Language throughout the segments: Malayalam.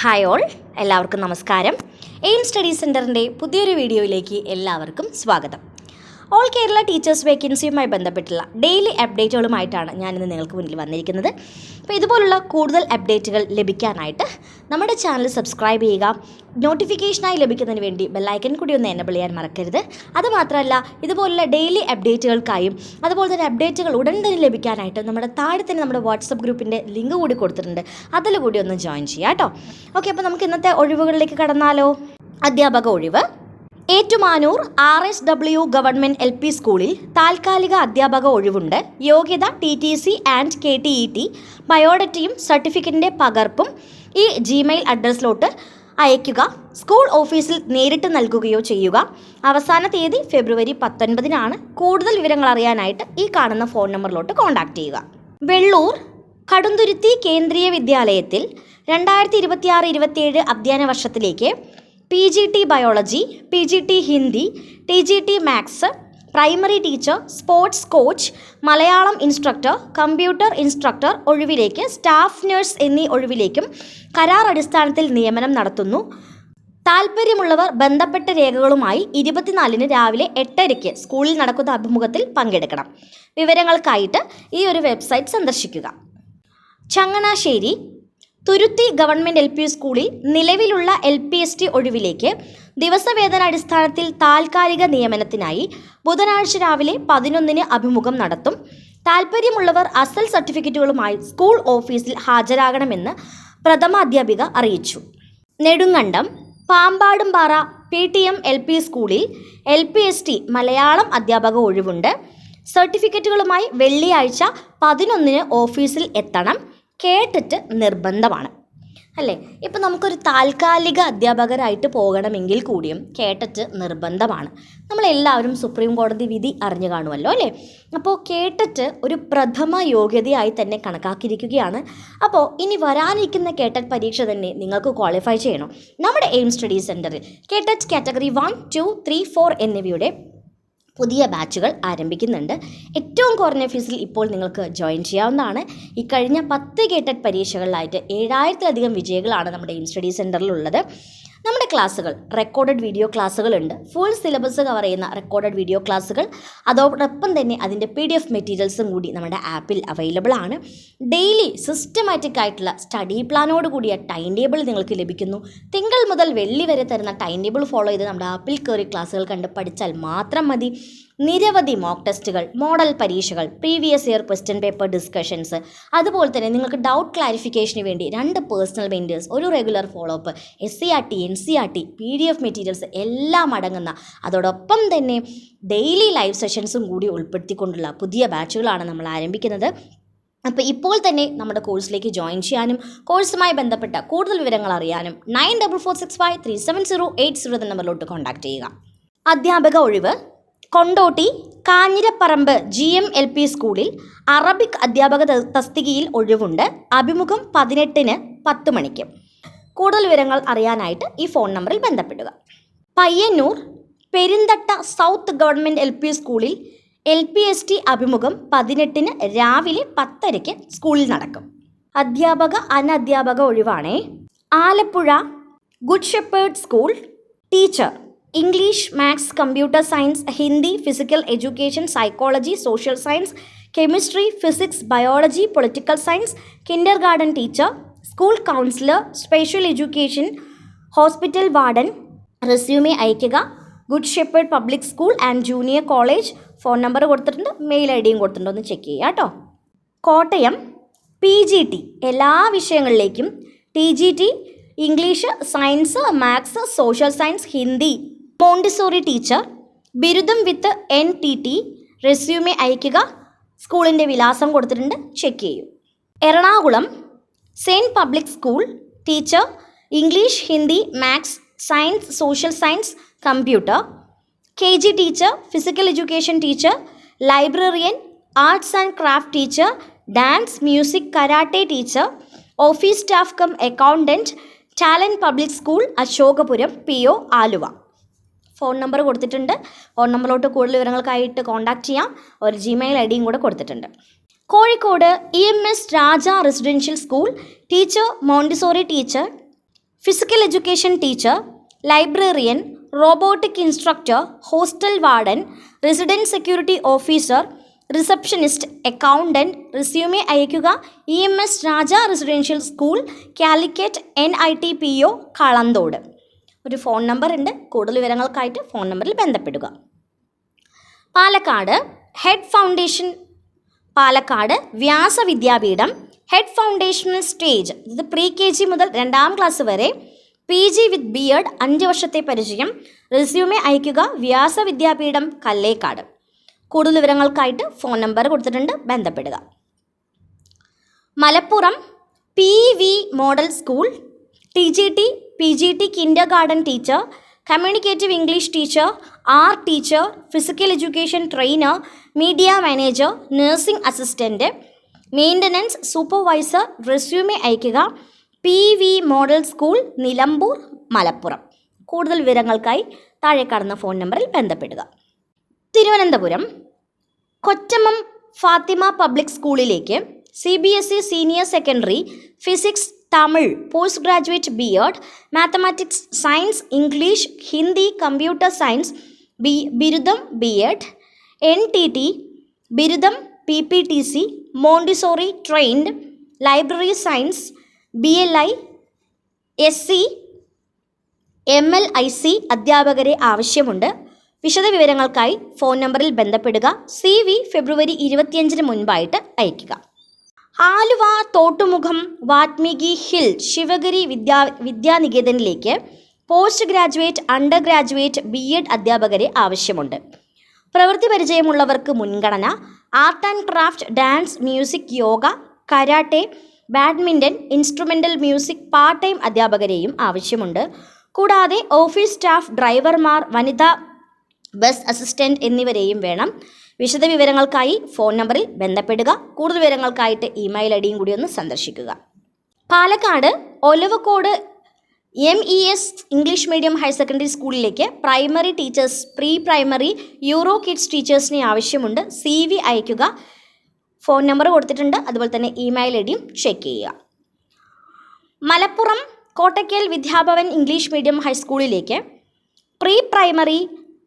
ഹായ് ഓൾ എല്ലാവർക്കും നമസ്കാരം. എയിം സ്റ്റഡി സെന്ററിന്റെ പുതിയൊരു വീഡിയോയിലേക്ക് എല്ലാവർക്കും സ്വാഗതം. ഓൾ കേരള ടീച്ചേഴ്സ് വേക്കൻസിയുമായി ബന്ധപ്പെട്ടുള്ള ഡെയിലി അപ്ഡേറ്റുകളുമായിട്ടാണ് ഞാനിന്ന് നിങ്ങൾക്ക് മുന്നിൽ വന്നിരിക്കുന്നത്. അപ്പോൾ ഇതുപോലുള്ള കൂടുതൽ അപ്ഡേറ്റുകൾ ലഭിക്കാനായിട്ട് നമ്മുടെ ചാനൽ സബ്സ്ക്രൈബ് ചെയ്യുക നോട്ടിഫിക്കേഷനായി ലഭിക്കുന്നതിന് വേണ്ടി ബെല്ലൈക്കൻ കൂടി ഒന്ന് എനബിൾ ചെയ്യാൻ മറക്കരുത്. അതുമാത്രമല്ല ഇതുപോലുള്ള ഡെയിലി അപ്ഡേറ്റുകൾക്കായും അതുപോലെ തന്നെ അപ്ഡേറ്റുകൾ ഉടൻ തന്നെ ലഭിക്കാനായിട്ട് നമ്മുടെ താഴെ തന്നെ നമ്മുടെ വാട്സപ്പ് ഗ്രൂപ്പിന്റെ ലിങ്ക് കൂടി കൊടുത്തിട്ടുണ്ട്. അതിൽ കൂടി ഒന്ന് ജോയിൻ ചെയ്യാം കേട്ടോ ഓക്കെ അപ്പോൾ നമുക്ക് ഇന്നത്തെ ഒഴിവുകളിലേക്ക് കടന്നാലോ? അധ്യാപക ഒഴിവ്. Ettumanoor R S W government L P സ്കൂളിൽ താൽക്കാലിക അധ്യാപക ഒഴിവുണ്ട്. യോഗ്യത T T C and K T E T ബയോഡറ്റയും സർട്ടിഫിക്കറ്റിന്റെ പകർപ്പും ഈ ജിമെയിൽ അഡ്രസ്സിലോട്ട് അയയ്ക്കുക. സ്കൂൾ ഓഫീസിൽ നേരിട്ട് നൽകുകയോ ചെയ്യുക. അവസാന തീയതി ഫെബ്രുവരി പത്തൊൻപതിനാണ്. കൂടുതൽ വിവരങ്ങൾ അറിയാനായിട്ട് ഈ കാണുന്ന ഫോൺ നമ്പറിലോട്ട് കോൺടാക്റ്റ് ചെയ്യുക. വെള്ളൂർ കടുന്തുരുത്തി കേന്ദ്രീയ വിദ്യാലയത്തിൽ രണ്ടായിരത്തി ഇരുപത്തിയാറ് ഇരുപത്തിയേഴ് അധ്യയന വർഷത്തിലേക്ക് P G T biology P G T Hindi T G T maths primary teacher sports coach Malayalam instructor computer instructor ഒഴിവിലേക്ക് staff nurse എന്നീ ഒഴിവിലേക്കും കരാർ അടിസ്ഥാനത്തിൽ നിയമനം നടത്തുന്നു. താൽപ്പര്യമുള്ളവർ ബന്ധപ്പെട്ട രേഖകളുമായി ഇരുപത്തിനാലിന് രാവിലെ എട്ടരയ്ക്ക് സ്കൂളിൽ നടക്കുന്ന അഭിമുഖത്തിൽ പങ്കെടുക്കണം. വിവരങ്ങൾക്കായിട്ട് ഈ ഒരു വെബ്സൈറ്റ് സന്ദർശിക്കുക. Changanassery Thuruthy government L P സ്കൂളിൽ നിലവിലുള്ള എൽ പി എസ് ടി ഒഴിവിലേക്ക് ദിവസവേതനാടിസ്ഥാനത്തിൽ താൽക്കാലിക നിയമനത്തിനായി ബുധനാഴ്ച രാവിലെ പതിനൊന്നിന് അഭിമുഖം നടത്തും. താൽപ്പര്യമുള്ളവർ അസൽ സർട്ടിഫിക്കറ്റുകളുമായി സ്കൂൾ ഓഫീസിൽ ഹാജരാകണമെന്ന് പ്രഥമാധ്യാപിക അറിയിച്ചു. Nedumkandam Pampadumpara P T M L P സ്കൂളിൽ L P S T Malayalam അധ്യാപക ഒഴിവുണ്ട്. സർട്ടിഫിക്കറ്റുകളുമായി വെള്ളിയാഴ്ച പതിനൊന്നിന് ഓഫീസിൽ എത്തണം. കേട്ടിട്ട് നിർബന്ധമാണ്. അല്ലേ? ഇപ്പം നമുക്കൊരു താൽക്കാലിക അധ്യാപകരായിട്ട് പോകണമെങ്കിൽ കൂടിയും കേട്ടിട്ട് നിർബന്ധമാണ്. നമ്മളെല്ലാവരും സുപ്രീം കോടതി വിധി അറിഞ്ഞു കാണുമല്ലോ അല്ലേ? അപ്പോൾ കേട്ടിട്ട് ഒരു പ്രഥമ യോഗ്യതയായി തന്നെ കണക്കാക്കിയിരിക്കുകയാണ്. അപ്പോൾ ഇനി വരാനിരിക്കുന്ന കേട്ടറ്റ് പരീക്ഷ തന്നെ നിങ്ങൾക്ക് ക്വാളിഫൈ ചെയ്യണം. നമ്മുടെ എയിം സ്റ്റഡി സെന്ററിൽ KTET category one two three four എന്നിവയുടെ പുതിയ ബാച്ചുകൾ ആരംഭിക്കുന്നുണ്ട്. ഏറ്റവും കുറഞ്ഞ ഫീസിൽ ഇപ്പോൾ നിങ്ങൾക്ക് ജോയിൻ ചെയ്യാവുന്നതാണ്. ഈ കഴിഞ്ഞ പത്ത് ഗേറ്റഡ് പരീക്ഷകളിലായിട്ട് ഏഴായിരത്തിലധികം വിജയികളാണ് നമ്മുടെ ഇൻ സ്റ്റഡി സെന്ററിലുള്ളത് നമ്മുടെ ക്ലാസ്സുകൾ റെക്കോർഡഡ് വീഡിയോ ക്ലാസ്സുകളുണ്ട് ഫുൾ സിലബസ് കവർ ചെയ്യുന്ന റെക്കോർഡഡ് വീഡിയോ ക്ലാസ്സുകൾ. അതോടൊപ്പം തന്നെ അതിന്റെ പി ഡി എഫ് മെറ്റീരിയൽസും കൂടി നമ്മുടെ ആപ്പിൽ അവൈലബിൾ ആണ്. ഡെയിലി സിസ്റ്റമാറ്റിക് ആയിട്ടുള്ള സ്റ്റഡി പ്ലാനോട് കൂടിയ ടൈം ടേബിൾ നിങ്ങൾക്ക് ലഭിക്കുന്നു. തിങ്കൾ മുതൽ വെള്ളി വരെ തരുന്ന ടൈം ടേബിൾ ഫോളോ ചെയ്ത് നമ്മുടെ ആപ്പിൽ കയറി ക്ലാസ്സുകൾ കണ്ട് പഠിച്ചാൽ മാത്രം മതി. നിരവധി മോക്ക് ടെസ്റ്റുകൾ മോഡൽ പരീക്ഷകൾ previous year question paper discussions അതുപോലെ തന്നെ നിങ്ങൾക്ക് ഡൗട്ട് ക്ലാരിഫിക്കേഷന് വേണ്ടി രണ്ട് പേഴ്സണൽ മെന്റേഴ്സ് ഒരു regular follow up S C R T N C R T P D F materials എല്ലാം അടങ്ങുന്ന അതോടൊപ്പം തന്നെ ഡെയിലി ലൈവ് സെഷൻസും കൂടി ഉൾപ്പെടുത്തിക്കൊണ്ടുള്ള പുതിയ ബാച്ചുകളാണ് നമ്മൾ ആരംഭിക്കുന്നത്. അപ്പോൾ ഇപ്പോൾ തന്നെ നമ്മുടെ കോഴ്സിലേക്ക് ജോയിൻ ചെയ്യാനും കോഴ്സുമായി ബന്ധപ്പെട്ട കൂടുതൽ വിവരങ്ങൾ അറിയാനും nine double four six five three seven zero eight zero എന്ന നമ്പറിലോട്ട് കോൺടാക്ട് ചെയ്യുക. അധ്യാപക ഒഴിവ് Kondotty Kanjirapparamba G M L P സ്കൂളിൽ അറബിക് അധ്യാപക തസ്തികയിൽ ഒഴിവുണ്ട്. അഭിമുഖം പതിനെട്ടിന് പത്ത് മണിക്ക്. കൂടുതൽ വിവരങ്ങൾ അറിയാനായിട്ട് ഈ ഫോൺ നമ്പറിൽ ബന്ധപ്പെടുക. Payyanur Perinthatta south government L P സ്കൂളിൽ എൽ പി എസ് ടി അഭിമുഖം പതിനെട്ടിന് രാവിലെ പത്തരയ്ക്ക് സ്കൂളിൽ നടക്കും. അധ്യാപക അനധ്യാപക ഒഴിവാണേ. Alappuzha good shepherd school teacher English maths computer science Hindi physical education psychology social science chemistry physics biology political science kindergarten teacher school counsellor special education hospital warden resume അയയ്ക്കുക good shepherd public school and junior college phone number കൊടുത്തിട്ടുണ്ട് മെയിൽ ഐ ഡിയും കൊടുത്തിട്ടുണ്ട് ഒന്ന് ചെക്ക് ചെയ്യുക കേട്ടോ കോട്ടയം പി ജി ടി എല്ലാ വിഷയങ്ങളിലേക്കും T G T English science maths social science Hindi Montessori teacher ബിരുദം with N T T resume അയക്കുക സ്കൂളിന്റെ വിലാസം കൊടുത്തിട്ടുണ്ട് ചെക്ക് ചെയ്യൂ. Ernakulam saint public school teacher English Hindi maths science social science computer K G teacher physical education teacher librarian arts and craft teacher dance music karate teacher office staff cum accountant talent public school Ashokapuram P O Aluva phone number കൊടുത്തിട്ടുണ്ട്. ഫോൺ നമ്പറിലോട്ട് കൂടുതൽ വിവരങ്ങൾക്കായിട്ട് കോൺടാക്റ്റ് ചെയ്യാം. ഒരു ജിമെയിൽ ഐ ഡിയും കൂടെ കൊടുത്തിട്ടുണ്ട്. Kozhikode E M S Raja residential school teacher Montessori teacher physical education teacher librarian robotic instructor hostel warden resident security officer receptionist accountant resume അയയ്ക്കുക. E M S Raja residential school Calicut N I T P O Kalanthode ഒരു ഫോൺ നമ്പർ ഉണ്ട്. കൂടുതൽ വിവരങ്ങൾക്കായിട്ട് ഫോൺ നമ്പറിൽ ബന്ധപ്പെടുക. Palakkad head foundation Palakkad Vyasa Vidyapeetham head foundational stage ഇത് പ്രീ കെ ജി മുതൽ രണ്ടാം ക്ലാസ് വരെ P G with B Ed അഞ്ച് വർഷത്തെ പരിചയം. റെസ്യൂമെ അയയ്ക്കുക. വ്യാസ വിദ്യാപീഠം കല്ലേക്കാട്. കൂടുതൽ വിവരങ്ങൾക്കായിട്ട് ഫോൺ നമ്പർ കൊടുത്തിട്ടുണ്ട്. ബന്ധപ്പെടുക. Malappuram P V model school T G T P G T kindergarten teacher communicative English teacher art teacher physical education trainer media manager nursing assistant maintenance supervisor resume അയയ്ക്കുക P V model school Nilambur Malappuram. കൂടുതൽ വിവരങ്ങൾക്കായി താഴെ കാണുന്ന ഫോൺ നമ്പറിൽ ബന്ധപ്പെടുക. തിരുവനന്തപുരം കൊച്ചമ്മം ഫാത്തിമ പബ്ലിക് സ്കൂളിലേക്ക് C B S E senior secondary physics Tamil post graduate B Ed mathematics science English Hindi computer science B ബിരുദം B Ed N T T ബിരുദം P P T C Montessori trained library science B L I S C M L I C അധ്യാപകരെ ആവശ്യമുണ്ട്. വിശദവിവരങ്ങൾക്കായി ഫോൺ നമ്പറിൽ ബന്ധപ്പെടുക. സി വി ഫെബ്രുവരി ഇരുപത്തിയഞ്ചിന് മുൻപായിട്ട് അയയ്ക്കുക. Aluva Thottumugham Valmiki hill Sivagiri Vidya വിദ്യാനികേതനിലേക്ക് post graduate under graduate B Ed അധ്യാപകരെ ആവശ്യമുണ്ട്. പ്രവൃത്തി പരിചയമുള്ളവർക്ക് മുൻഗണന art and craft dance music yoga karate badminton instrumental music part time അധ്യാപകരെയും ആവശ്യമുണ്ട്. കൂടാതെ ഓഫീസ് സ്റ്റാഫ് ഡ്രൈവർമാർ വനിതാ ബസ് അസിസ്റ്റന്റ് എന്നിവരെയും വേണം. വിശദവിവരങ്ങൾക്കായി ഫോൺ നമ്പറിൽ ബന്ധപ്പെടുക. കൂടുതൽ വിവരങ്ങൾക്കായിട്ട് ഇമെയിൽ ഐ ഡിയും കൂടി ഒന്ന് സന്ദർശിക്കുക. Palakkad Olavakkode M E S English medium higher secondary സ്കൂളിലേക്ക് primary teachers pre primary euro kids ടീച്ചേഴ്സിനെ ആവശ്യമുണ്ട്. സി വി അയയ്ക്കുക. ഫോൺ നമ്പർ കൊടുത്തിട്ടുണ്ട്. അതുപോലെ തന്നെ ഇമെയിൽ ഐ ഡിയും ചെക്ക് ചെയ്യുക. Malappuram Kottakkal Vidyabhavan English medium ഹൈസ്കൂളിലേക്ക് pre primary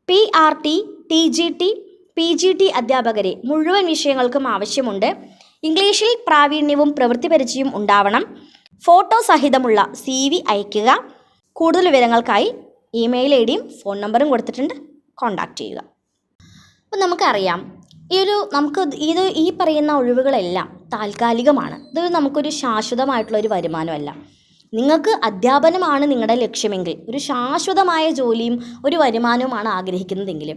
P R T T G T P G T അധ്യാപകരെ മുഴുവൻ വിഷയങ്ങൾക്കും ആവശ്യമുണ്ട്. ഇംഗ്ലീഷിൽ പ്രാവീണ്യവും പ്രവൃത്തി പരിചയവും ഉണ്ടാവണം. ഫോട്ടോ സഹിതമുള്ള സി വി അയയ്ക്കുക. കൂടുതൽ വിവരങ്ങൾക്കായി ഇമെയിൽ ഐ ഡിയും ഫോൺ നമ്പറും കൊടുത്തിട്ടുണ്ട്. കോൺടാക്റ്റ് ചെയ്യുക. അപ്പോൾ നമുക്കറിയാം ഈ ഒരു നമുക്ക് ഇത് ഈ പറയുന്ന ഒഴിവുകളെല്ലാം താൽക്കാലികമാണ്. ഇത് നമുക്കൊരു ശാശ്വതമായിട്ടുള്ള ഒരു വരുമാനമല്ല. നിങ്ങൾക്ക് അധ്യാപനമാണ് നിങ്ങളുടെ ലക്ഷ്യമെങ്കിൽ ഒരു ശാശ്വതമായ ജോലിയും ഒരു വരുമാനവുമാണ് ആഗ്രഹിക്കുന്നതെങ്കിൽ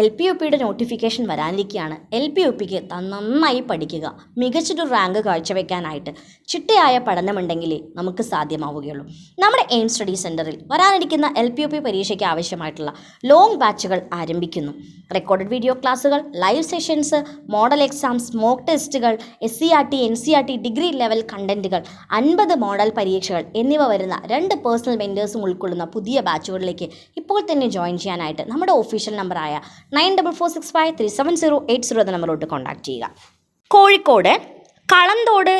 എൽ പി യു പിയുടെ നോട്ടിഫിക്കേഷൻ വരാനിരിക്കുകയാണ് എൽ പി യു പിക്ക് നന്നായി പഠിക്കുക മികച്ചൊരു റാങ്ക് കാഴ്ചവെക്കാനായിട്ട് ചിട്ടയായ പഠനമുണ്ടെങ്കിലേ നമുക്ക് സാധ്യമാവുകയുള്ളൂ. നമ്മുടെ എയിം സ്റ്റഡി സെന്ററിൽ വരാനിരിക്കുന്ന എൽ പി യു പി പരീക്ഷയ്ക്ക് ആവശ്യമായിട്ടുള്ള ലോങ് ബാച്ചുകൾ ആരംഭിക്കുന്നു. റെക്കോർഡ് വീഡിയോ ക്ലാസ്സുകൾ live sessions model exams mock ടെസ്റ്റുകൾ S C R T N C R T degree level കണ്ടന്റുകൾ അൻപത് മോഡൽ പരീക്ഷകൾ എന്നിവ വരുന്ന രണ്ട് പേഴ്സണൽ മെന്റേഴ്സും ഉൾക്കൊള്ളുന്ന പുതിയ ബാച്ചുകളിലേക്ക് ഇപ്പോൾ തന്നെ ജോയിൻ ചെയ്യാനായിട്ട് നമ്മുടെ ഒഫീഷ്യൽ നമ്പറായ nine double four six five three seven zero eight zero എന്ന നമ്പറോട്ട് കോൺടാക്ട് ചെയ്യുക. Kozhikode Kalanthode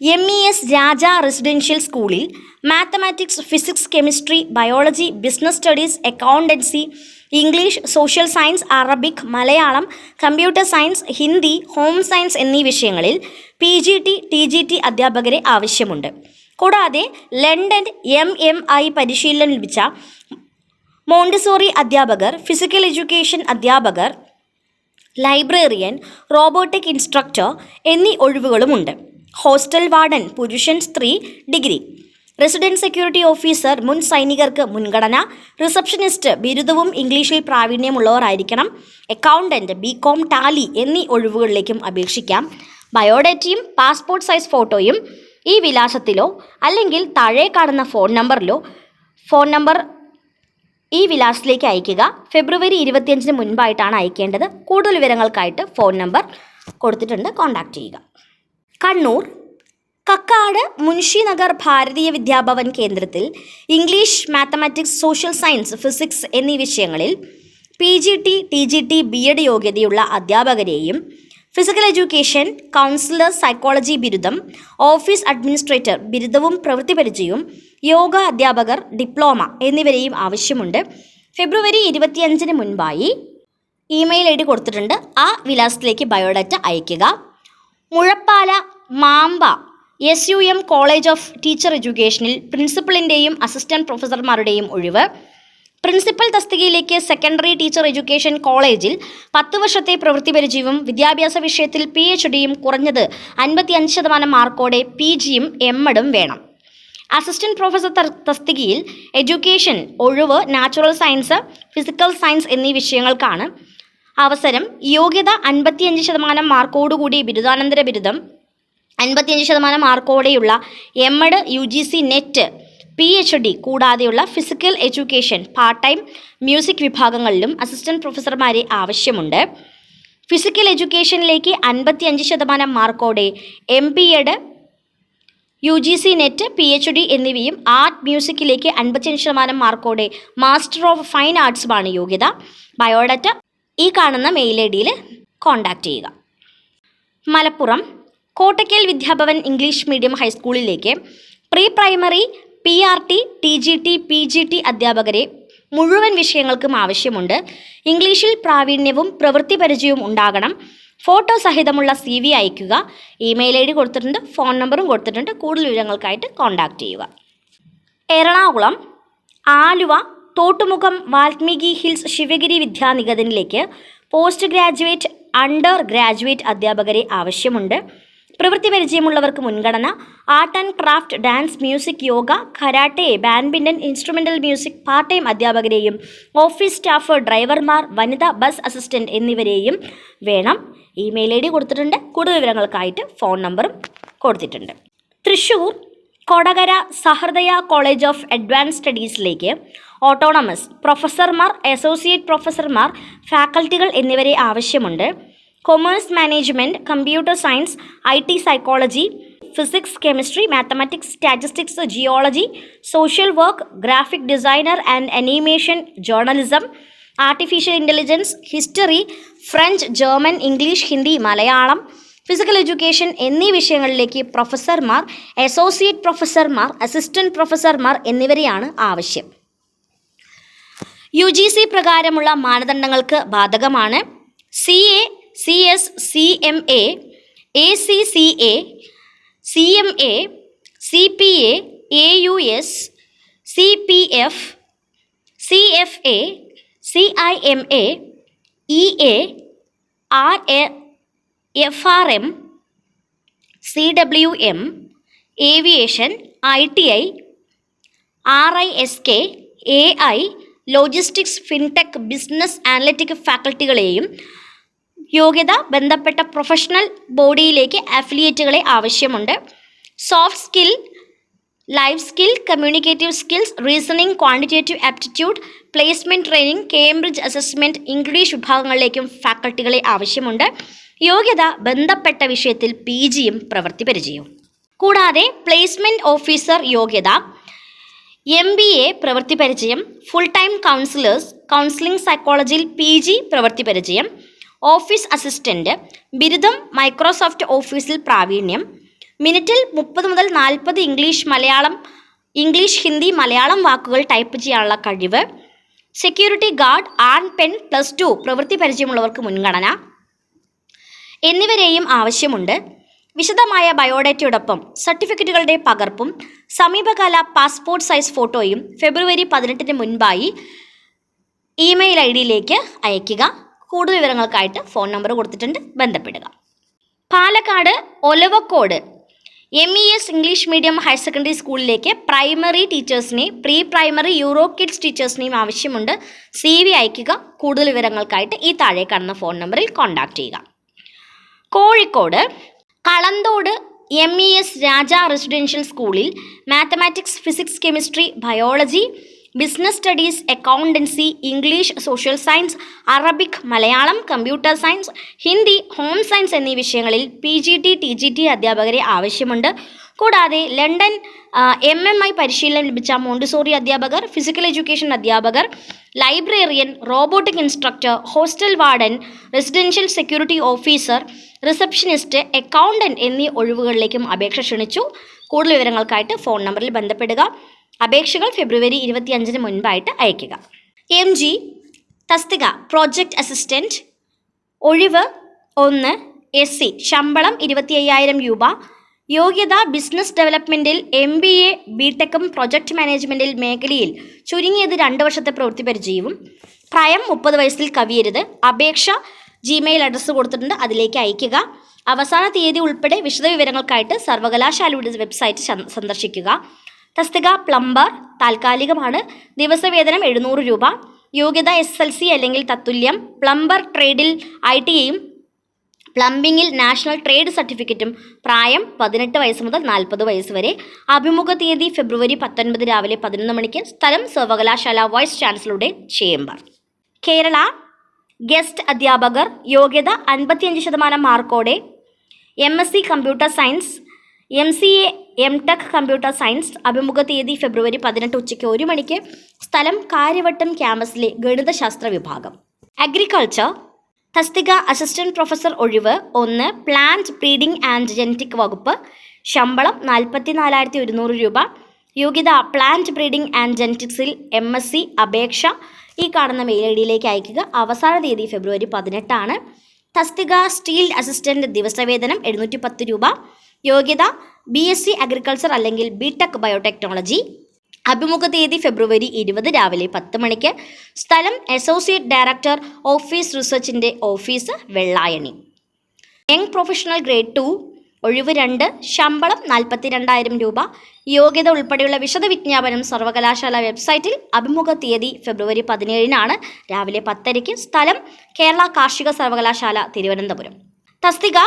M E S Raja residential സ്കൂളിൽ mathematics physics chemistry biology business studies accountancy English social science Arabic Malayalam computer science Hindi home science എന്നീ വിഷയങ്ങളിൽ P G T T G T അധ്യാപകരെ ആവശ്യമുണ്ട്. കൂടാതെ ലണ്ടൻ എം എം ഐ പരിശീലനം ലഭിച്ച മോണ്ടിസോറി അധ്യാപകർ ഫിസിക്കൽ എഡ്യൂക്കേഷൻ അധ്യാപകർ ലൈബ്രറിയൻ റോബോട്ടിക് ഇൻസ്ട്രക്ടർ എന്നീ ഒഴിവുകളുമുണ്ട്. ഹോസ്റ്റൽ വാർഡൻ പുരുഷൻ സ്ത്രീ ഡിഗ്രി. റെസിഡന്റ് സെക്യൂരിറ്റി ഓഫീസർ മുൻ സൈനികർക്ക് മുൻഗണന. റിസപ്ഷനിസ്റ്റ് ബിരുദവും ഇംഗ്ലീഷിൽ പ്രാവീണ്യമുള്ളവരായിരിക്കണം. അക്കൗണ്ടന്റ് ബി കോം ടാലി എന്നീ ഒഴിവുകളിലേക്കും അപേക്ഷിക്കാം. ബയോഡേറ്റയും പാസ്പോർട്ട് സൈസ് ഫോട്ടോയും ഈ വിലാസത്തിലോ അല്ലെങ്കിൽ താഴെ കാണുന്ന ഫോൺ നമ്പറിലോ ഫോൺ നമ്പർ ഈ വിലാസത്തിലേക്ക് അയക്കുക ഫെബ്രുവരി ഇരുപത്തിയഞ്ചിന് മുൻപായിട്ടാണ് അയക്കേണ്ടത്. കൂടുതൽ വിവരങ്ങൾക്കായിട്ട് ഫോൺ നമ്പർ കൊടുത്തിട്ടുണ്ട്. കോൺടാക്റ്റ് ചെയ്യുക. കണ്ണൂർ കക്കാട് മുൻഷി മുൻഷിനഗർ ഭാരതീയ വിദ്യാഭവൻ കേന്ദ്രത്തിൽ English mathematics social science physics എന്നീ വിഷയങ്ങളിൽ P G T T G T B Ed യോഗ്യതയുള്ള അധ്യാപകരെയും ഫിസിക്കൽ എഡ്യൂക്കേഷൻ കൗൺസിലർ സൈക്കോളജി ബിരുദം ഓഫീസ് അഡ്മിനിസ്ട്രേറ്റർ ബിരുദവും പ്രവൃത്തി പരിചയവും യോഗ അധ്യാപകർ ഡിപ്ലോമ എന്നിവരെയും ആവശ്യമുണ്ട്. ഫെബ്രുവരി ഇരുപത്തിയഞ്ചിന് മുൻപായി ഇമെയിൽ ഐ ഡി കൊടുത്തിട്ടുണ്ട്. ആ വിലാസത്തിലേക്ക് ബയോഡാറ്റ അയയ്ക്കുക. Muzhappala Mamba S U M college of teacher എഡ്യൂക്കേഷനിൽ പ്രിൻസിപ്പളിന്റെയും അസിസ്റ്റന്റ് പ്രൊഫസർമാരുടെയും ഒഴിവ്. പ്രിൻസിപ്പൽ തസ്തികയിലേക്ക് സെക്കൻഡറി ടീച്ചർ എഡ്യൂക്കേഷൻ കോളേജിൽ പത്ത് വർഷത്തെ പ്രവൃത്തി പരിചയവും വിദ്യാഭ്യാസ വിഷയത്തിൽ പി എച്ച് ഡിയും കുറഞ്ഞത് അൻപത്തിയഞ്ച് ശതമാനം മാർക്കോടെ പി ജിയും എം എഡും വേണം. അസിസ്റ്റന്റ് പ്രൊഫസർ തസ്തികയിൽ എഡ്യൂക്കേഷൻ ഒഴിവ് നാച്ചുറൽ സയൻസ് ഫിസിക്കൽ സയൻസ് എന്നീ വിഷയങ്ങൾക്കാണ് അവസരം. യോഗ്യത അൻപത്തിയഞ്ച് ശതമാനം മാർക്കോടുകൂടി ബിരുദാനന്തര ബിരുദം അൻപത്തിയഞ്ച് ശതമാനം മാർക്കോടെയുള്ള M Ed U G C NET P H D കൂടാതെയുള്ള physical education part time music വിഭാഗങ്ങളിലും അസിസ്റ്റന്റ് പ്രൊഫസർമാരെ ആവശ്യമുണ്ട്. ഫിസിക്കൽ എഡ്യൂക്കേഷനിലേക്ക് അൻപത്തിയഞ്ച് ശതമാനം മാർക്കോടെ M P Ed U G C NET P H D എന്നിവയും ആർട്ട് മ്യൂസിക്കിലേക്ക് അൻപത്തിയഞ്ച് ശതമാനം മാർക്കോടെ മാസ്റ്റർ ഓഫ് ഫൈൻ ആർട്സുമാണ് യോഗ്യത. ബയോഡാറ്റ ഈ കാണുന്ന മെയിൽ ഐ ഡിയിൽ കോൺടാക്റ്റ് ചെയ്യുക. Malappuram Kottakkal Vidyabhavan English medium ഹൈസ്കൂളിലേക്ക് pre primary P R T T G T P G T അധ്യാപകരെ മുഴുവൻ വിഷയങ്ങൾക്കും ആവശ്യമുണ്ട്. ഇംഗ്ലീഷിൽ പ്രാവീണ്യവും പ്രവൃത്തി പരിചയവും ഉണ്ടാകണം. ഫോട്ടോ സഹിതമുള്ള സി വി അയയ്ക്കുക. ഇമെയിൽ ഐ ഡി കൊടുത്തിട്ടുണ്ട് ഫോൺ നമ്പറും കൊടുത്തിട്ടുണ്ട്. കൂടുതൽ വിവരങ്ങൾക്കായിട്ട് കോൺടാക്റ്റ് ചെയ്യുക. എറണാകുളം ആലുവ തോട്ടുമുഖം വാൽമീകി ഹിൽസ് ശിവഗിരി വിദ്യാനികേതനിലേക്ക് പോസ്റ്റ് ഗ്രാജുവേറ്റ് അണ്ടർ ഗ്രാജുവേറ്റ് അധ്യാപകരെ ആവശ്യമുണ്ട്. പ്രവൃത്തി പരിചയമുള്ളവർക്ക് മുൻഗണന. Art and craft dance music yoga karate badminton instrumental music part time അധ്യാപകരെയും ഓഫീസ് സ്റ്റാഫ് ഡ്രൈവർമാർ വനിതാ ബസ് അസിസ്റ്റന്റ് എന്നിവരെയും വേണം. ഇമെയിൽ ഐ ഡി കൊടുത്തിട്ടുണ്ട്. കൂടുതൽ വിവരങ്ങൾക്കായിട്ട് ഫോൺ നമ്പറും കൊടുത്തിട്ടുണ്ട്. Thrissur Kodakara Sahrudaya college of advance സ്റ്റഡീസിലേക്ക് autonomous പ്രൊഫസർമാർ അസോസിയേറ്റ് പ്രൊഫസർമാർ ഫാക്കൽറ്റികൾ എന്നിവരെ ആവശ്യമുണ്ട്. Commerce management computer science I T psychology physics chemistry mathematics statistics geology social work graphic designer and animation journalism artificial intelligence history French German English Hindi Malayalam physical education എന്നീ വിഷയങ്ങളിലേക്ക് പ്രൊഫസർമാർ അസോസിയേറ്റ് പ്രൊഫസർമാർ അസിസ്റ്റന്റ് പ്രൊഫസർമാർ എന്നിവരെയാണ് ആവശ്യം. യു ജി സി പ്രകാരമുള്ള മാനദണ്ഡങ്ങൾക്ക് ബാധകമാണ്. C A C S C M A A C C A C M A C P A A U S C P F C F A C I M A E A R A F R M C W M aviation I T I R I S K A I logistics fintech business analytic ഫാക്കൽറ്റികളെയും യോഗ്യത ബന്ധപ്പെട്ട പ്രൊഫഷണൽ ബോഡിയിലേക്ക് അഫിലിയേറ്റുകളെ ആവശ്യമുണ്ട്. Soft skill life skill communicative skills reasoning quantitative aptitude placement training Cambridge assessment English വിഭാഗങ്ങളിലേക്കും ഫാക്കൽറ്റികളെ ആവശ്യമുണ്ട്. യോഗ്യത ബന്ധപ്പെട്ട വിഷയത്തിൽ പി ജിയും പ്രവൃത്തി പരിചയവും. കൂടാതെ പ്ലേസ്മെന്റ് ഓഫീസർ യോഗ്യത എം ബി എ പ്രവൃത്തി പരിചയം ഫുൾ ടൈം കൗൺസിലേഴ്സ് കൗൺസിലിംഗ് സൈക്കോളജിയിൽ പി ജി പ്രവൃത്തി പരിചയം ഓഫീസ് അസിസ്റ്റന്റ് ബിരുദം മൈക്രോസോഫ്റ്റ് ഓഫീസിൽ പ്രാവീണ്യം മിനിറ്റിൽ മുപ്പത് മുതൽ നാൽപ്പത് ഇംഗ്ലീഷ് മലയാളം ഇംഗ്ലീഷ് ഹിന്ദി മലയാളം വാക്കുകൾ ടൈപ്പ് ചെയ്യാനുള്ള കഴിവ് സെക്യൂരിറ്റി ഗാർഡ് ആൺ പെൺ പ്ലസ് ടു പ്രവൃത്തി പരിചയമുള്ളവർക്ക് മുൻഗണന എന്നിവരെയും ആവശ്യമുണ്ട്. വിശദമായ ബയോഡേറ്റയോടൊപ്പം സർട്ടിഫിക്കറ്റുകളുടെ പകർപ്പും സമീപകാല പാസ്പോർട്ട് സൈസ് ഫോട്ടോയും ഫെബ്രുവരി പതിനെട്ടിന് മുൻപായി ഇമെയിൽ ഐ ഡിയിലേക്ക് അയയ്ക്കുക. കൂടുതൽ വിവരങ്ങൾക്കായിട്ട് ഫോൺ നമ്പർ കൊടുത്തിട്ടുണ്ട്. ബന്ധപ്പെടുക. Palakkad Olavakkode M E S English medium higher secondary സ്കൂളിലേക്ക് പ്രൈമറി ടീച്ചേഴ്സിനെ പ്രീ പ്രൈമറി യൂറോ കിഡ്സ് ടീച്ചേഴ്സിനെയും ആവശ്യമുണ്ട്. സി വി അയക്കുക കൂടുതൽ വിവരങ്ങൾക്കായിട്ട് ഈ താഴെ കാണുന്ന ഫോൺ നമ്പറിൽ കോൺടാക്റ്റ് ചെയ്യുക. Kozhikode Kalanthode M E S Raja residential സ്കൂളിൽ mathematics physics chemistry biology business studies accountancy English social science Arabic Malayalam computer science Hindi home science എന്നീ വിഷയങ്ങളിൽ P G T T G T അധ്യാപകരെ ആവശ്യമുണ്ട്. കൂടാതെ ലണ്ടൻ എം എം ഐ പരിശീലനം ലഭിച്ച മോണ്ടിസോറി അധ്യാപകർ ഫിസിക്കൽ എഡ്യൂക്കേഷൻ അധ്യാപകർ librarian robotic instructor hostel warden residential security officer receptionist accountant എന്നീ ഒഴിവുകളിലേക്കും അപേക്ഷ ക്ഷണിച്ചു. കൂടുതൽ വിവരങ്ങൾക്കായിട്ട് ഫോൺ നമ്പറിൽ ബന്ധപ്പെടുക. അപേക്ഷകൾ ഫെബ്രുവരി ഇരുപത്തിയഞ്ചിന് മുൻപായിട്ട് അയയ്ക്കുക. എം ജി തസ്തിക പ്രോജക്റ്റ് അസിസ്റ്റന്റ് ഒഴിവ് ഒന്ന് എസ് സി ശമ്പളം ഇരുപത്തി അയ്യായിരം രൂപ യോഗ്യത ബിസിനസ് ഡെവലപ്മെന്റിൽ എം ബി എ ബി ടെക്കും പ്രൊജക്ട് മാനേജ്മെന്റിൽ മേഖലയിൽ ചുരുങ്ങിയത് രണ്ട് വർഷത്തെ പ്രവൃത്തി പരിചയവും പ്രായം മുപ്പത് വയസ്സിൽ കവിയരുത് അപേക്ഷ ജിമെയിൽ അഡ്രസ്സ് കൊടുത്തിട്ടുണ്ട് അതിലേക്ക് അയയ്ക്കുക അവസാന തീയതി ഉൾപ്പെടെ വിശദവിവരങ്ങൾക്കായിട്ട് സർവകലാശാലയുടെ വെബ്സൈറ്റ് സന്ദർശിക്കുക തസ്തിക പ്ലംബർ താൽക്കാലികമാണ്. ദിവസവേതനം എഴുന്നൂറ് രൂപ. യോഗ്യത എസ് എൽ സി അല്ലെങ്കിൽ തത്തുല്യം. പ്ലംബർ ട്രേഡിൽ ഐ ടി ഐയും പ്ലംബിങ്ങിൽ നാഷണൽ ട്രേഡ് സർട്ടിഫിക്കറ്റും പ്രായം പതിനെട്ട് വയസ്സ് മുതൽ നാൽപ്പത് വയസ്സ് വരെ. അഭിമുഖ തീയതി ഫെബ്രുവരി പത്തൊൻപത് രാവിലെ പതിനൊന്ന് മണിക്ക്. സ്ഥലം സർവകലാശാല വൈസ് ചാൻസലറുടെ ചേംബർ. കേരള ഗസ്റ്റ് അധ്യാപകർ യോഗ്യത അൻപത്തിയഞ്ച് ശതമാനം മാർക്കോടെ. M S C computer science. M C A M tech computer science അഭിമുഖ തീയതി ഫെബ്രുവരി പതിനെട്ട് ഉച്ചയ്ക്ക് ഒരു മണിക്ക്. സ്ഥലം കാര്യവട്ടം ക്യാമ്പസിലെ ഗണിതശാസ്ത്ര വിഭാഗം. അഗ്രികൾച്ചർ തസ്തിക അസിസ്റ്റന്റ് പ്രൊഫസർ ഒഴിവ്. ഒന്ന് പ്ലാന്റ് ബ്രീഡിംഗ് ആൻഡ് ജനറ്റിക് വകുപ്പ്. ശമ്പളം നാൽപ്പത്തി നാലായിരത്തി ഒരുന്നൂറ് രൂപ. യോഗ്യത പ്ലാന്റ് ബ്രീഡിംഗ് ആൻഡ് ജനറ്റിക്സിൽ എം എസ് സി അപേക്ഷ. ഈ കാണുന്ന മെയിൽ ഐ ഡിയിലേക്ക് അയക്കുക അവസാന തീയതി ഫെബ്രുവരി പതിനെട്ടാണ്. തസ്തിക സ്റ്റീൽ അസിസ്റ്റന്റ് ദിവസവേതനം എഴുന്നൂറ്റി പത്ത് രൂപ. യോഗ്യത ബി എസ് സി അഗ്രികൾച്ചർ അല്ലെങ്കിൽ ബി ടെക് ബയോടെക്നോളജി അഭിമുഖ തീയതി ഫെബ്രുവരി ഇരുപത് രാവിലെ പത്ത് മണിക്ക്. സ്ഥലം associate director office റിസർച്ചിന്റെ office Vellayani. Young professional grade two ഒഴിവ് രണ്ട് ശമ്പളം നാൽപ്പത്തി രണ്ടായിരം രൂപ. യോഗ്യത ഉൾപ്പെടെയുള്ള വിശദ വിജ്ഞാപനം സർവകലാശാല വെബ്സൈറ്റിൽ അഭിമുഖ തീയതി ഫെബ്രുവരി പതിനേഴിനാണ് രാവിലെ പത്തരയ്ക്ക്. സ്ഥലം കേരള കാർഷിക സർവകലാശാല തിരുവനന്തപുരം. തസ്തിക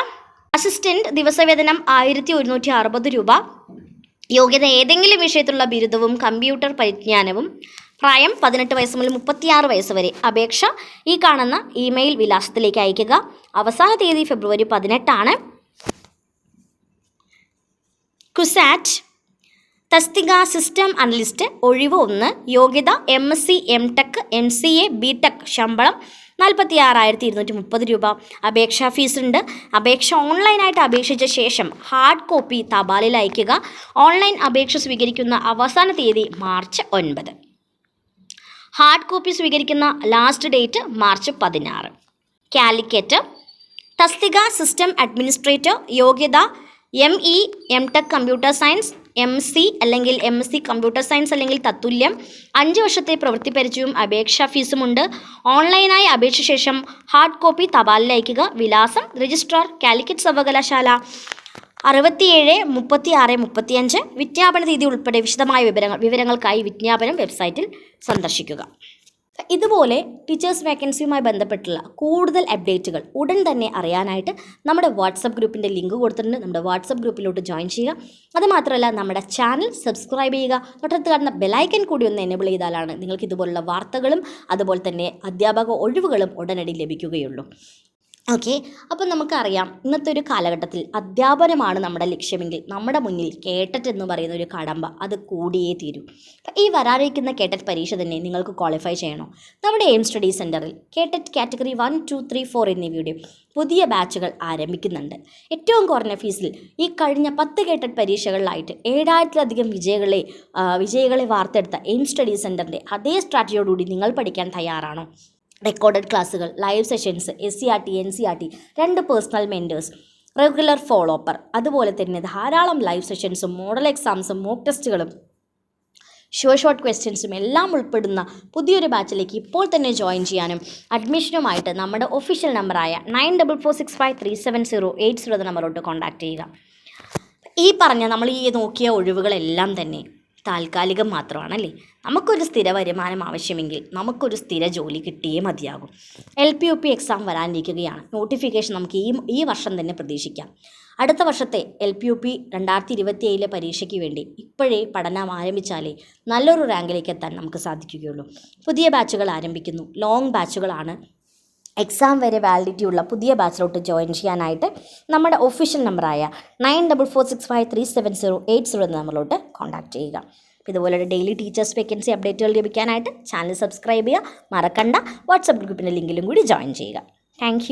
അസിസ്റ്റന്റ് ദിവസവേതനം ആയിരത്തി ഒരുന്നൂറ്റി അറുപത് രൂപ. യോഗ്യത ഏതെങ്കിലും വിഷയത്തിലുള്ള ബിരുദവും കമ്പ്യൂട്ടർ പരിജ്ഞാനവും പ്രായം പതിനെട്ട് വയസ്സ് മുതൽ മുപ്പത്തിയാറ് വയസ്സ് വരെ. അപേക്ഷ ഈ കാണുന്ന ഇമെയിൽ വിലാസത്തിലേക്ക് അയയ്ക്കുക. അവസാന തീയതി ഫെബ്രുവരി പതിനെട്ടാണ്. കുസാറ്റ് തസ്തിക സിസ്റ്റം അനലിസ്റ്റ് ഒഴിവ് ഒന്ന് യോഗ്യത M S C M tech M C A B tech ശമ്പളം നാൽപ്പത്തി ആറായിരത്തി ഇരുന്നൂറ്റി മുപ്പത് രൂപ അപേക്ഷാ ഫീസുണ്ട്. അപേക്ഷ ഓൺലൈനായിട്ട് അപേക്ഷിച്ച ശേഷം ഹാർഡ് കോപ്പി തപാലിൽ അയയ്ക്കുക. ഓൺലൈൻ അപേക്ഷ സ്വീകരിക്കുന്ന അവസാന തീയതി മാർച്ച് ഒൻപത്. ഹാർഡ് കോപ്പി സ്വീകരിക്കുന്ന ലാസ്റ്റ് ഡേറ്റ് മാർച്ച് പതിനാറ്. കാലിക്കറ്റ്. തസ്തിക സിസ്റ്റം അഡ്മിനിസ്ട്രേറ്റർ യോഗ്യത M E M tech computer science M C അല്ലെങ്കിൽ M S C computer science അല്ലെങ്കിൽ തത്തുല്യം. അഞ്ച് വർഷത്തെ പ്രവൃത്തി പരിചയവും അപേക്ഷാ ഫീസുമുണ്ട് ഓൺലൈനായി അപേക്ഷ ശേഷം ഹാർഡ് കോപ്പി തപാലിൽ അയക്കുക വിലാസം രജിസ്ട്രാർ കാലിക്കറ്റ് സർവകലാശാല. അറുപത്തിയേഴ് മുപ്പത്തി ആറ് മുപ്പത്തിയഞ്ച്. വിജ്ഞാപന തീയതി ഉൾപ്പെടെ വിശദമായ വിവരങ്ങൾ വിവരങ്ങൾക്കായി വിജ്ഞാപനം വെബ്സൈറ്റിൽ സന്ദർശിക്കുക. ഇതുപോലെ ടീച്ചേഴ്സ് വേക്കൻസിയുമായി ബന്ധപ്പെട്ടുള്ള കൂടുതൽ അപ്ഡേറ്റുകൾ ഉടൻ തന്നെ അറിയാനായിട്ട് നമ്മുടെ വാട്സപ്പ് ഗ്രൂപ്പിന്റെ ലിങ്ക് കൊടുത്തിട്ടുണ്ട്. നമ്മുടെ വാട്സപ്പ് ഗ്രൂപ്പിലോട്ട് ജോയിൻ ചെയ്യുക. അതുമാത്രമല്ല നമ്മുടെ ചാനൽ സബ്സ്ക്രൈബ് ചെയ്യുക. തൊട്ടടുത്ത് കാണുന്ന ബെലൈക്കൻ കൂടി ഒന്ന് എനേബിൾ ചെയ്താലാണ് നിങ്ങൾക്ക് ഇതുപോലുള്ള വാർത്തകളും അതുപോലെ തന്നെ അധ്യാപക ഒഴിവുകളും ഉടനടി ലഭിക്കുകയുള്ളൂ. ഓക്കെ അപ്പോൾ നമുക്കറിയാം ഇന്നത്തെ ഒരു കാലഘട്ടത്തിൽ അധ്യാപനമാണ് നമ്മുടെ ലക്ഷ്യമെങ്കിൽ നമ്മുടെ മുന്നിൽ കേട്ടറ്റ് എന്ന് പറയുന്ന ഒരു കടമ്പ അത് കൂടിയേ തീരൂ. ഈ വരാനിരിക്കുന്ന കേട്ടറ്റ് പരീക്ഷ തന്നെ നിങ്ങൾക്ക് ക്വാളിഫൈ ചെയ്യണോ? നമ്മുടെ എയിം സ്റ്റഡി സെന്ററിൽ KTET category one two three four എന്നിവയുടെ പുതിയ ബാച്ചുകൾ ആരംഭിക്കുന്നുണ്ട്. ഏറ്റവും കുറഞ്ഞ ഫീസിൽ ഈ കഴിഞ്ഞ പത്ത് കേട്ടറ്റ് പരീക്ഷകളിലായിട്ട് ഏഴായിരത്തിലധികം വിജയകളെ വിജയികളെ വാർത്തെടുത്ത എയിം സ്റ്റഡി സെന്ററിന്റെ അതേ സ്ട്രാറ്റജിയോടുകൂടി നിങ്ങൾ പഠിക്കാൻ തയ്യാറാണോ? റെക്കോർഡഡ് ക്ലാസ്സുകൾ live sessions S C R T N C R T രണ്ട് personal mentors regular follow upper അതുപോലെ തന്നെ ധാരാളം ലൈവ് സെഷൻസും മോഡൽ എക്സാംസും മോക്ക് ടെസ്റ്റുകളും ഷോ ഷോർട്ട് ക്വസ്റ്റ്യൻസും എല്ലാം ഉൾപ്പെടുന്ന പുതിയൊരു ബാച്ചിലേക്ക് ഇപ്പോൾ തന്നെ ജോയിൻ ചെയ്യാനും അഡ്മിഷനുമായിട്ട് നമ്മുടെ ഒഫീഷ്യൽ നമ്പറായ nine double four six five three seven zero eight zero നമ്പറോട്ട് contact ചെയ്യുക. ഈ പറഞ്ഞ നമ്മൾ ഈ നോക്കിയ ഒഴിവുകളെല്ലാം തന്നെ താൽക്കാലികം മാത്രമാണല്ലേ? നമുക്കൊരു സ്ഥിര വരുമാനം ആവശ്യമെങ്കിൽ നമുക്കൊരു സ്ഥിര ജോലി കിട്ടിയേ മതിയാകും. L P U P exam വരാനിരിക്കുകയാണ്. Notification നമുക്ക് ഈ ഈ വർഷം തന്നെ പ്രതീക്ഷിക്കാം. അടുത്ത വർഷത്തെ എൽ പി യു പി രണ്ടായിരത്തി ഇരുപത്തി ഏഴിലെ പരീക്ഷയ്ക്ക് വേണ്ടി ഇപ്പോഴേ പഠനം ആരംഭിച്ചാലേ നല്ലൊരു റാങ്കിലേക്ക് എത്താൻ നമുക്ക് സാധിക്കുകയുള്ളൂ. പുതിയ ബാച്ചുകൾ ആരംഭിക്കുന്നു. ലോങ് ബാച്ചുകളാണ് എക്സാം വരെ വാലിഡിറ്റി ഉള്ള പുതിയ ബാച്ചിലോട്ട് ജോയിൻ ചെയ്യാനായിട്ട് നമ്മുടെ ഒഫീഷ്യൽ നമ്പറായ nine double four six five three seven zero eight zero എന്ന നമ്പറിലോട്ട് കോൺടാക്ട് ചെയ്യുക. ഇതുപോലെ ഡെയിലി ടീച്ചേഴ്സ് വേക്കൻസി അപ്ഡേറ്റുകൾ ലഭിക്കാനായിട്ട് ചാനൽ സബ്സ്ക്രൈബ് ചെയ്യുക. മറക്കണ്ട. വാട്സപ്പ് ഗ്രൂപ്പിന്റെ ലിങ്കിലും കൂടി ജോയിൻ ചെയ്യുക. താങ്ക്